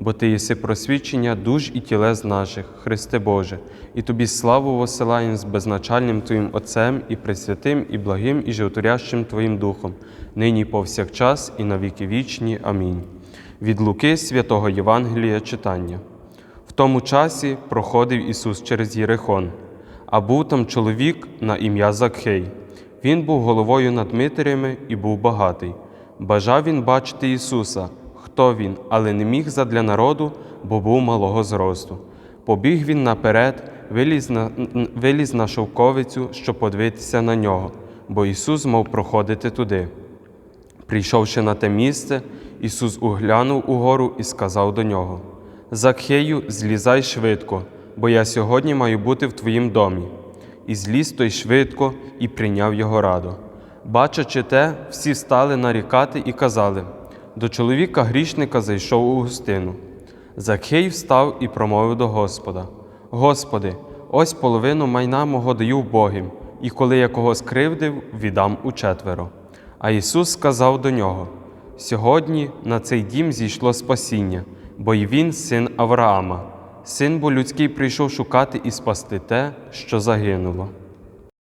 бо Ти єси просвідчення душ і тілес наших, Христе Боже, і Тобі славу восилаєм з безначальним Твоїм Отцем і Пресвятим, і благим, і животворящим Твоїм Духом, нині повсякчас, і на віки вічні. Амінь. Від Луки святого Євангелія читання. В тому часі проходив Ісус через Єрихон, а був там чоловік на ім'я Закхей. Він був головою над митарями і був багатий. Бажав він бачити Ісуса, хто він, але не міг задля народу, бо був малого зросту. Побіг він наперед, виліз на, виліз на шовковицю, щоб подивитися на нього, бо Ісус мав проходити туди. Прийшовши на те місце, Ісус углянув угору і сказав до нього: Закхею, злізай швидко, бо я сьогодні маю бути в твоїм домі. І зліз той швидко і прийняв його радо. Бачачи те, всі стали нарікати і казали: до чоловіка грішника зайшов у гостину. Закхей встав і промовив до Господа: Господи, ось половину майна мого даю вбогим, і коли я кого скривдив, віддам учетверо. А Ісус сказав до нього: Сьогодні на цей дім зійшло спасіння, бо й він син Авраама. Син бо людський прийшов шукати і спасти те, що загинуло.